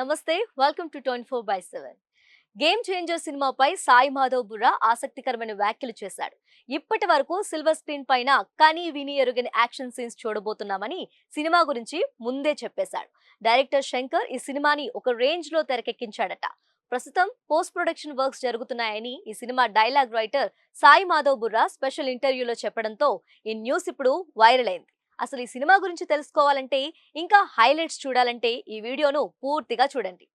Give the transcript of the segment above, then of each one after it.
నమస్తే welcome to twenty four by seven Game Changer సినిమాపై సాయి మాధవ్ బుర్రా ఆసక్తికరమైన వ్యాఖ్యలు చేశాడు. ఇప్పటి వరకు సిల్వర్ స్క్రీన్ పైన కనీ విని ఎరుగని యాక్షన్ సీన్స్ చూడబోతున్నామని సినిమా గురించి ముందే చెప్పేశాడు. డైరెక్టర్ శంకర్ ఈ సినిమాని ఒక రేంజ్లో తెరకెక్కించాడట. ప్రస్తుతం పోస్ట్ ప్రొడక్షన్ వర్క్స్ జరుగుతున్నాయని ఈ cinema dialogue writer Sai Madhav Burra special ఇంటర్వ్యూలో చెప్పడంతో ఈ న్యూస్ ఇప్పుడు వైరల్ అయింది. అసలు ఈ సినిమా గురించి తెలుసుకోవాలంటే ఇంకా హైలైట్స్ చూడాలంటే ఈ వీడియోను పూర్తిగా చూడండి.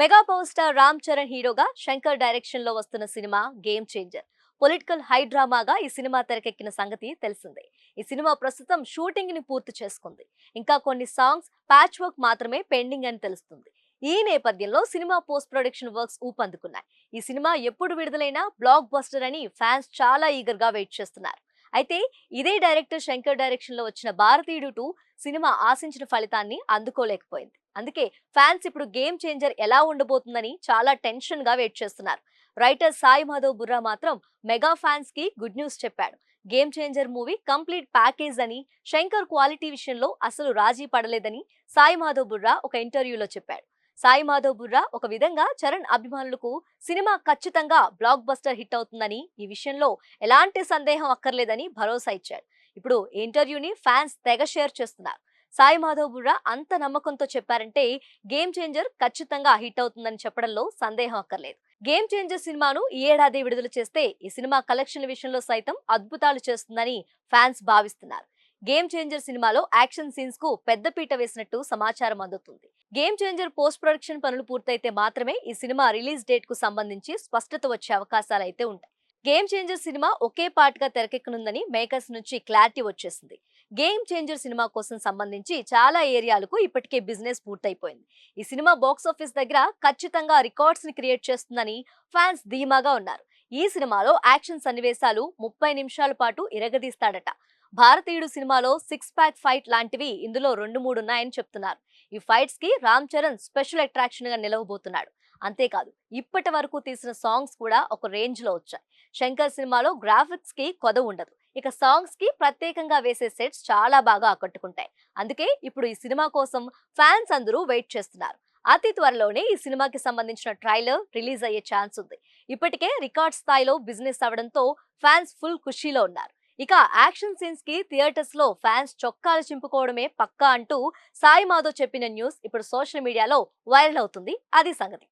Mega Power Star Ram Charan హీరోగా శంకర్ డైరెక్షన్లో వస్తున్న cinema Game Changer. Political high డ్రామాగా ఈ సినిమా తెరకెక్కిన సంగతి తెలిసిందే. ఈ సినిమా ప్రస్తుతం షూటింగ్ని పూర్తి చేసుకుంది. ఇంకా కొన్ని సాంగ్స్ ప్యాచ్ వర్క్ మాత్రమే పెండింగ్ అని తెలుస్తుంది. ఈ నేపథ్యంలో సినిమా పోస్ట్ ప్రొడక్షన్ వర్క్స్ ఊపందుకున్నాయి. ఈ సినిమా ఎప్పుడు విడుదలైనా బ్లాక్ బస్టర్ అని ఫ్యాన్స్ చాలా ఈగర్గా వెయిట్ చేస్తున్నారు. అయితే ఇదే డైరెక్టర్ శంకర్ డైరెక్షన్లో వచ్చిన భారతీయుడు టూ సినిమా ఆశించిన ఫలితాన్ని అందుకోలేకపోయింది. అందుకే ఫ్యాన్స్ ఇప్పుడు గేమ్ చేంజర్ ఎలా ఉండబోతుందని చాలా టెన్షన్గా వెయిట్ చేస్తున్నారు. రైటర్ సాయి మాధవ్ బుర్రా మాత్రం మెగా ఫ్యాన్స్కి గుడ్ న్యూస్ చెప్పాడు. Game Changer movie complete package అని శంకర్ క్వాలిటీ విషయంలో అసలు రాజీ పడలేదని సాయి మాధవ్ బుర్రా ఒక ఇంటర్వ్యూలో చెప్పాడు. సాయి మాధవ్ బుర్రా ఒక విధంగా చరణ్ అభిమానులకు సినిమా ఖచ్చితంగా బ్లాక్ బస్టర్ హిట్ అవుతుందని ఈ విషయంలో ఎలాంటి సందేహం అక్కర్లేదని భరోసా ఇచ్చాడు. ఇప్పుడు ఇంటర్వ్యూని ఫ్యాన్స్ తెగ షేర్ చేస్తున్నారు. సాయి మాధవ్ బుర్రా అంత నమ్మకంతో చెప్పారంటే గేమ్ చేంజర్ ఖచ్చితంగా హిట్ అవుతుందని చెప్పడంలో సందేహం అక్కర్లేదు. గేమ్ చేంజర్ సినిమాను ఈ ఏడాది విడుదల చేస్తే ఈ సినిమా కలెక్షన్ విషయంలో సైతం అద్భుతాలు చేస్తుందని ఫ్యాన్స్ భావిస్తున్నారు. గేమ్ చేంజర్ సినిమాలో యాక్షన్ సీన్స్కు పెద్దపీట వేసినట్టు సమాచారం అందుతుంది. గేమ్ చేంజర్ పోస్ట్ ప్రొడక్షన్ పనులు పూర్తయితే మాత్రమే ఈ సినిమా రిలీజ్ డేట్కు సంబంధించి స్పష్టత వచ్చే అవకాశాలు అయితే ఉంటాయి. గేమ్ చేంజర్ సినిమా ఒకే పార్ట్గా తెరకెక్కనుందని మేకర్స్ నుంచి క్లారిటీ వచ్చేసింది. గేమ్ చేంజర్ సినిమా కోసం సంబంధించి చాలా ఏరియాలకు ఇప్పటికే బిజినెస్ పూర్తయిపోయింది. ఈ సినిమా బాక్స్ ఆఫీస్ దగ్గర ఖచ్చితంగా రికార్డ్స్ని క్రియేట్ చేస్తుందని ఫ్యాన్స్ ధీమాగా ఉన్నారు. ఈ సినిమాలో యాక్షన్ సన్నివేశాలు ముప్పై నిమిషాల పాటు ఇరగదీస్తాడట. భారతీయుడు సినిమాలో సిక్స్ ప్యాక్ ఫైట్ లాంటివి ఇందులో రెండు మూడు ఉన్నాయని చెప్తున్నారు. ఈ ఫైట్స్కి రామ్ చరణ్ స్పెషల్ అట్రాక్షన్గా నిలవబోతున్నాడు. అంతేకాదు ఇప్పటి వరకు తీసిన సాంగ్స్ కూడా ఒక రేంజ్లో వచ్చాయి. శంకర్ సినిమాలో గ్రాఫిక్స్కి కొద ఉండదు ఇక సాంగ్స్కి ప్రత్యేకంగా వేసే సెట్స్ చాలా బాగా ఆకట్టుకుంటాయి. అందుకే ఇప్పుడు ఈ సినిమా కోసం ఫ్యాన్స్ అందరూ వెయిట్ చేస్తున్నారు. అతి త్వరలోనే ఈ సినిమాకి సంబంధించిన ట్రైలర్ రిలీజ్ అయ్యే ఛాన్స్ ఉంది. ఇప్పటికే రికార్డ్ స్థాయిలో బిజినెస్ అవడంతో ఫ్యాన్స్ ఫుల్ ఖుషీలో ఉన్నారు. ఇక యాక్షన్ సీన్స్కి థియేటర్స్లో ఫ్యాన్స్ చొక్కాలు చింపుకోవడమే పక్కా అంటూ సాయి మాధవ్ చెప్పిన న్యూస్ ఇప్పుడు సోషల్ మీడియాలో వైరల్ అవుతుంది. అది సంగతి.